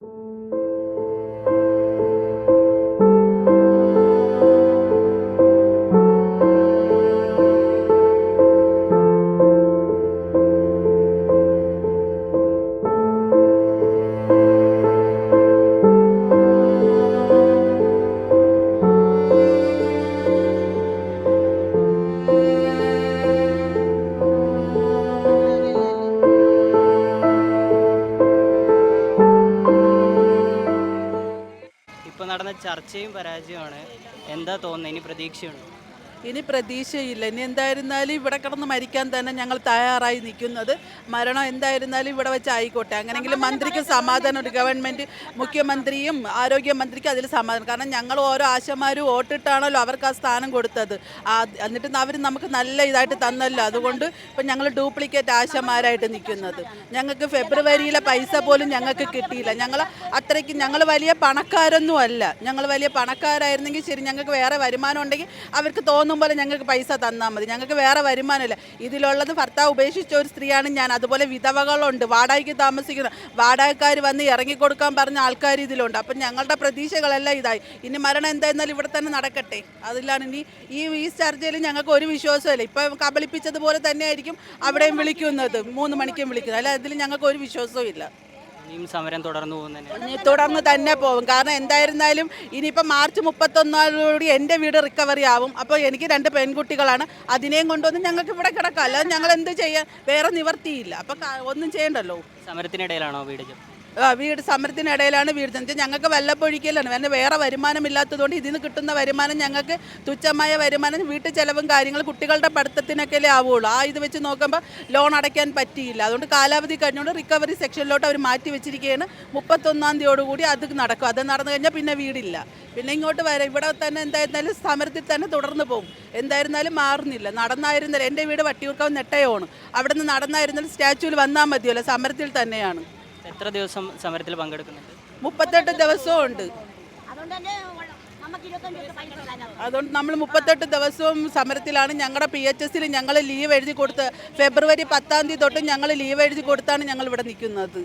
you ചർച്ചയും പരാജയമാണ് എന്താ തോന്നുന്നത്? ഇനി പ്രതീക്ഷയുണ്ട്? ഇനി പ്രതീക്ഷയില്ല. ഇനി എന്തായിരുന്നാലും ഇവിടെ കിടന്ന് മരിക്കാൻ തന്നെ ഞങ്ങൾ തയ്യാറായി നിൽക്കുന്നത്. മരണം എന്തായിരുന്നാലും ഇവിടെ വെച്ച് ആയിക്കോട്ടെ. അങ്ങനെങ്കിലും മന്ത്രിക്ക് സമാധാനം ഒരു ഗവൺമെന്റ് മുഖ്യമന്ത്രിയും ആരോഗ്യമന്ത്രിക്കും അതിൽ സമാധാനം. കാരണം ഞങ്ങൾ ഓരോ ആശമാരും വോട്ടിട്ടാണല്ലോ അവർക്ക് ആ സ്ഥാനം കൊടുത്തത്. എന്നിട്ട് അവർ നമുക്ക് നല്ല ഇതായിട്ട് തന്നല്ലോ. അതുകൊണ്ട് ഇപ്പം ഞങ്ങൾ ഡ്യൂപ്ലിക്കേറ്റ് ആശമാരായിട്ട് നിൽക്കുന്നത്. ഞങ്ങൾക്ക് ഫെബ്രുവരിയിലെ പൈസ പോലും ഞങ്ങൾക്ക് കിട്ടിയില്ല. ഞങ്ങൾ അത്രയ്ക്ക് ഞങ്ങൾ വലിയ പണക്കാരൊന്നും അല്ല. ഞങ്ങൾ വലിയ പണക്കാരായിരുന്നെങ്കിൽ ശരി ഞങ്ങൾക്ക് വേറെ വരുമാനം ഉണ്ടെങ്കിൽ അവർക്ക് തോന്നും പോലെ ഞങ്ങൾക്ക് പൈസ തന്നാൽ മതി. ഞങ്ങൾക്ക് വേറെ വരുമാനമില്ല. ഇതിലുള്ളത് ഭർത്താവ് ഉപേക്ഷിച്ച ഒരു സ്ത്രീയാണ് ഞാൻ. അതുപോലെ വിധവകളുണ്ട്. വാടകയ്ക്ക് താമസിക്കുന്ന വാടകക്കാർ വന്ന് ഇറങ്ങിക്കൊടുക്കാൻ പറഞ്ഞ ആൾക്കാർ ഇതിലുണ്ട്. അപ്പം ഞങ്ങളുടെ പ്രതീക്ഷകളെല്ലാം ഇതായി. ഇനി മരണം എന്തായിരുന്നാലും ഇവിടെ തന്നെ നടക്കട്ടെ. അതിലാണ് ഇനി ഈ ഈ ചർച്ചയിൽ ഞങ്ങൾക്ക് ഒരു വിശ്വാസമില്ല ഇപ്പം കബളിപ്പിച്ചതുപോലെ തന്നെയായിരിക്കും അവിടെയും വിളിക്കുന്നത്. മൂന്ന് മണിക്കും വിളിക്കുന്നത്. അല്ല അതിൽ ഞങ്ങൾക്ക് ഒരു വിശ്വാസവും ഇല്ല ഇനിയും സമരം തുടർന്നു പോകുന്നതന്നെ. തുടർന്ന് തന്നെ പോകും. കാരണം എന്തായിരുന്നാലും ഇനിയിപ്പോൾ മാർച്ച് മുപ്പത്തൊന്നോടുകൂടി എന്റെ വീട് റിക്കവറി ആവും. അപ്പോൾ എനിക്ക് രണ്ട് പെൺകുട്ടികളാണ്. അതിനെയും കൊണ്ടുവന്ന് ഞങ്ങൾക്ക് ഇവിടെ കിടക്കാം. അല്ലാതെ ഞങ്ങൾ എന്ത് ചെയ്യാൻ വേറെ നിവർത്തിയില്ല. അപ്പോൾ ഒന്നും ചെയ്യണ്ടല്ലോ? സമരത്തിനിടയിലാണോ വീട് വീട് സമരത്തിനിടയിലാണ് വീട്. ചെന്നത് ഞങ്ങൾക്ക് വല്ലപ്പൊഴിക്കലാണ് വേറെ വേറെ വരുമാനമില്ലാത്തതുകൊണ്ട് ഇതിൽ കിട്ടുന്ന വരുമാനം ഞങ്ങൾക്ക് തുച്ഛമായ വരുമാനം വീട്ടു ചെലവും കാര്യങ്ങളും കുട്ടികളുടെ പഠിത്തത്തിനൊക്കെയല്ലേ ആവുകയുള്ളൂ ആ ഇത് വെച്ച് നോക്കുമ്പോൾ ലോൺ അടയ്ക്കാൻ പറ്റിയില്ല. അതുകൊണ്ട് കാലാവധി കഴിഞ്ഞുകൊണ്ട് റിക്കവറി സെക്ഷനിലോട്ട് അവർ മാറ്റി വെച്ചിരിക്കുകയാണ് മുപ്പത്തൊന്നാം തീയതിയോടുകൂടി അത് നടക്കും. അത് നടന്നു കഴിഞ്ഞാൽ പിന്നെ വീടില്ല. പിന്നെ ഇങ്ങോട്ട് വരാം ഇവിടെ തന്നെ എന്തായിരുന്നാലും സമരത്തിൽ തന്നെ തുടർന്ന് പോകും. എന്തായിരുന്നാലും മാറുന്നില്ല. നടന്നായിരുന്നാലും എന്റെ വീട് വട്ടിയൂർക്കാവ് നെട്ടയോണ്. അവിടെ നിന്ന് നടന്നായിരുന്നാലും സ്റ്റാച്യൂവിൽ വന്നാൽ മതിയല്ലോ. സമരത്തിൽ തന്നെയാണ്. എത്ര ദിവസം സമരത്തിൽ പങ്കെടുക്കുന്നുണ്ട്? മുപ്പത്തെട്ട് ദിവസവും ഉണ്ട്. അതുകൊണ്ട് തന്നെ നമുക്ക് ഇരുപത്തഞ്ച് ദിവസം പൈസ തരാനാവും അതുകൊണ്ട് നമ്മൾ മുപ്പത്തെട്ട് ദിവസവും സമരത്തിലാണ്. ഞങ്ങളുടെ പി എച്ച് എസിൽ ഞങ്ങൾ ലീവ് എഴുതി കൊടുത്ത് ഫെബ്രുവരി പത്താം തീയതി തൊട്ട് ഞങ്ങൾ ലീവ് എഴുതി കൊടുത്താണ് ഞങ്ങൾ ഇവിടെ നിൽക്കുന്നത്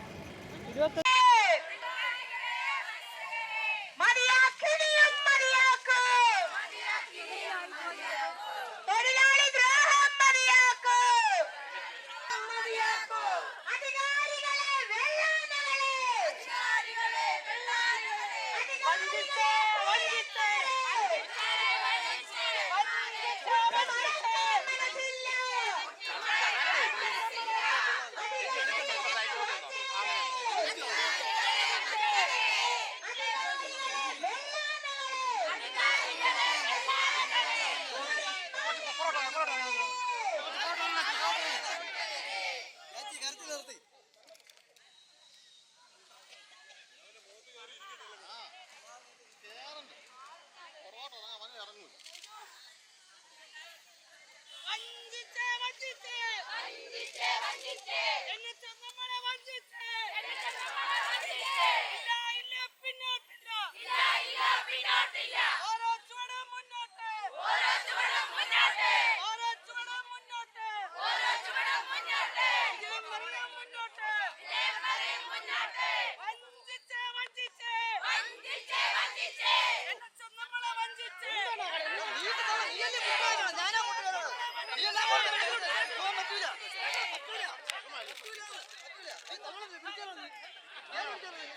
ഇല്ല, ഇല്ല, വിട്ടു ഓരോ ചുവടും